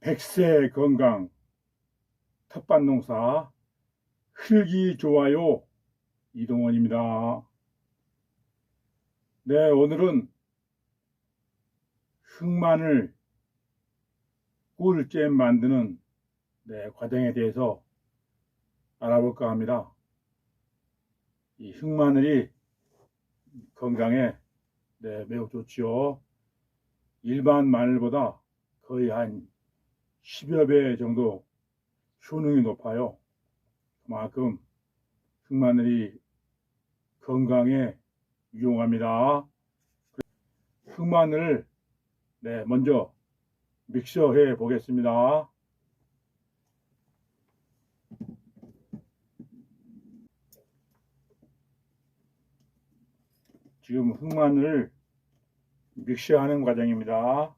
백세 건강 텃밭 농사 흙이 좋아요 이동원입니다. 네, 오늘은 흑마늘 꿀잼 만드는 네, 과정에 대해서 알아볼까 합니다. 이 흑마늘이 건강에 네, 매우 좋지요. 일반 마늘보다 거의 한 10여 배 정도 효능이 높아요. 그만큼 흑마늘이 건강에 유용합니다. 흑마늘을 네, 먼저 믹서해 보겠습니다. 지금 흑마늘을 믹서하는 과정입니다.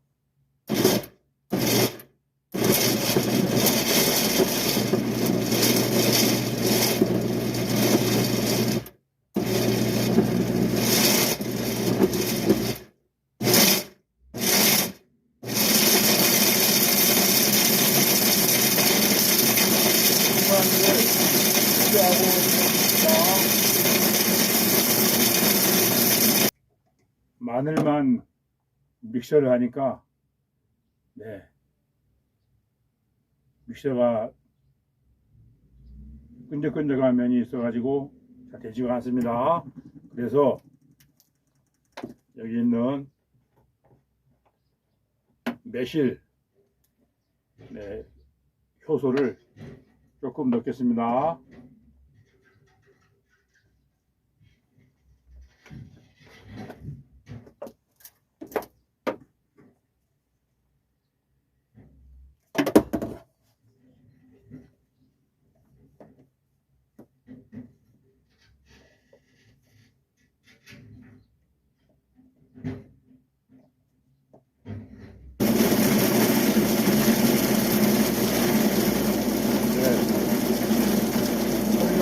흑마늘을 믹서하고 있습니다. 마늘만 믹서를 하니까 네 믹서가 끈적끈적한 면이 있어가지고 잘 되지가 않습니다. 그래서 여기 있는 매실 네, 효소를 조금 넣겠습니다.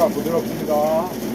부드럽습니다.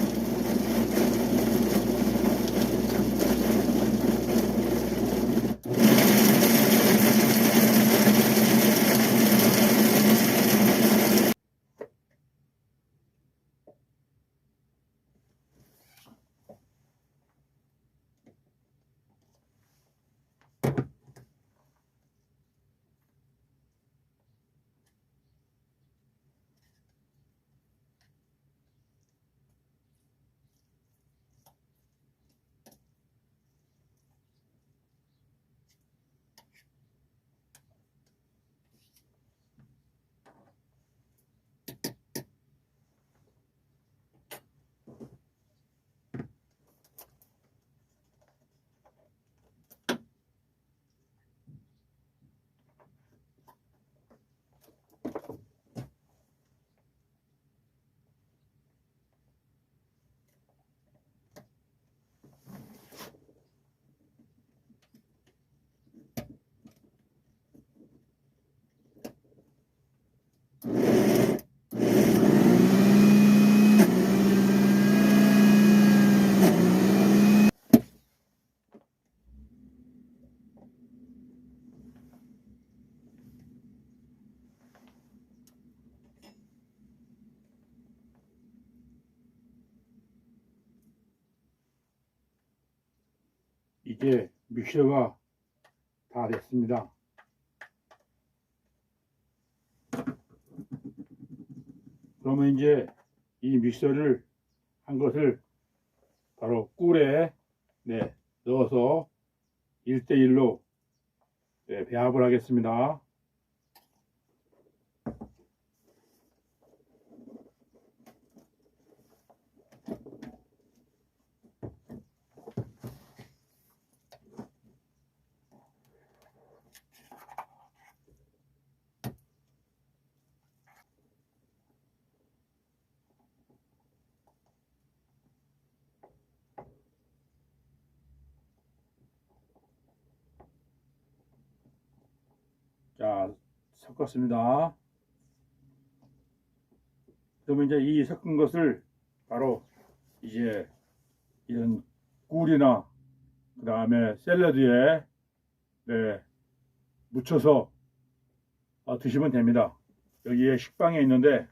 이제 믹서가 다 됐습니다. 그러면 이제 이 믹서를 한 것을 바로 꿀에 네, 넣어서 1대1로 네, 배합을 하겠습니다. 자, 섞었습니다. 그러면 이제 이 섞은 것을 바로 이제 이런 꿀이나 그 다음에 샐러드에 네, 묻혀서 어, 드시면 됩니다. 여기에 식빵이 있는데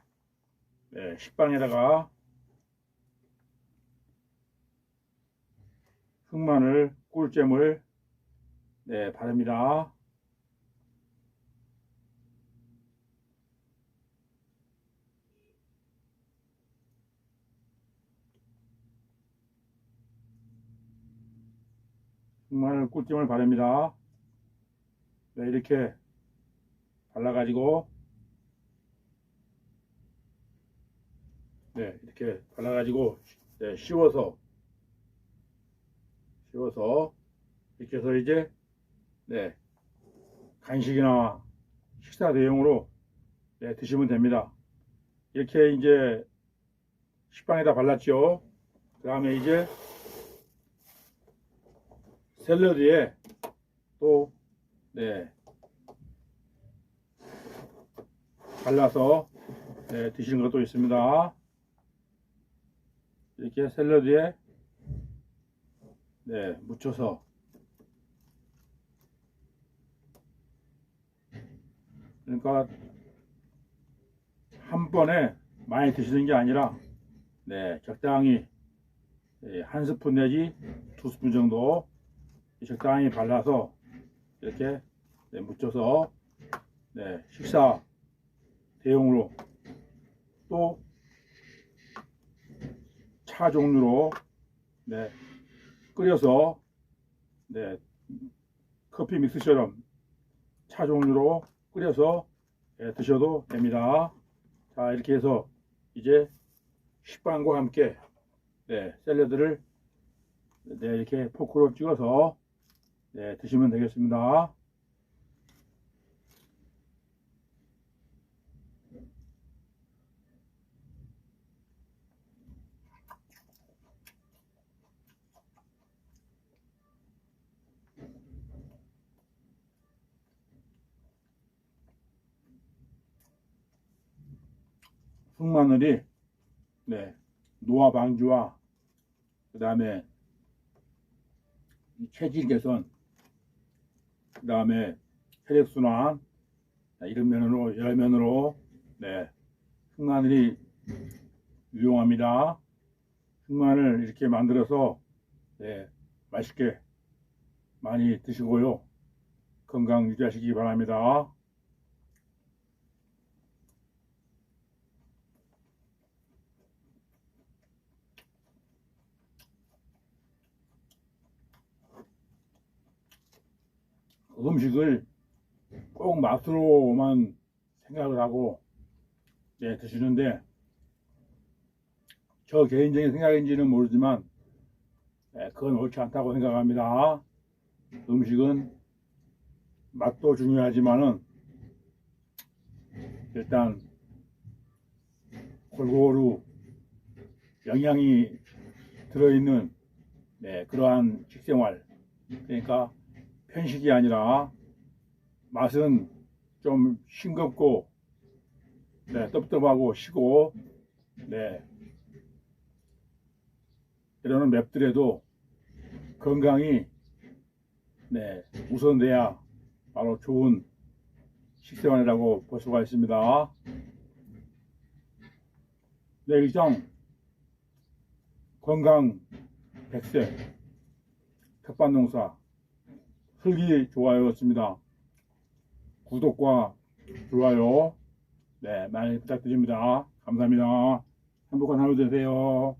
네, 식빵에다가 흑마늘, 꿀잼을 네, 바릅니다. 흑마늘, 꿀잼을 바릅니다. 네, 이렇게 발라가지고 네, 이렇게 발라가지고 네, 씌워서 씌워서 이렇게 해서 이제 네, 간식이나 식사 대용으로 네, 드시면 됩니다. 이렇게 이제 식빵에다 발랐죠. 그 다음에 이제 샐러드에 또 네, 발라서 네, 드시는 것도 있습니다. 이렇게 샐러드에 네, 묻혀서 그러니까 한 번에 많이 드시는 게 아니라 네, 적당히 예, 한 스푼 내지 두 스푼 정도 적당히 발라서 이렇게 네, 묻혀서 네, 식사 대용으로 또 차 종류로 네, 끓여서 네, 커피 믹스처럼 차 종류로 끓여서 예, 드셔도 됩니다. 자 이렇게 해서 이제 식빵과 함께 네, 샐러드를 네, 이렇게 포크로 찍어서 네, 드시면 되겠습니다. 흑마늘이 네, 노화 방지와 그 다음에 체질 개선 그 다음에 혈액순환 이런 면으로 여러 면으로 네, 흑마늘이 유용합니다. 흑마늘 이렇게 만들어서 네, 맛있게 많이 드시고요. 건강 유지하시기 바랍니다. 음식을 꼭 맛으로만 생각을 하고 네, 드시는데 저 개인적인 생각인지는 모르지만 네, 그건 옳지 않다고 생각합니다. 음식은 맛도 중요하지만은 일단 골고루 영양이 들어있는 네, 그러한 식생활 그러니까 편식이 아니라 맛은 좀 싱겁고 네, 떡떡하고 시고 네. 이러는 맵들에도 건강이 네 우선돼야 바로 좋은 식생활이라고 볼 수가 있습니다. 네 이상 건강 100세 텃밭농사 흙이 좋아요였습니다. 구독과 좋아요 네 많이 부탁드립니다. 감사합니다. 행복한 하루 되세요.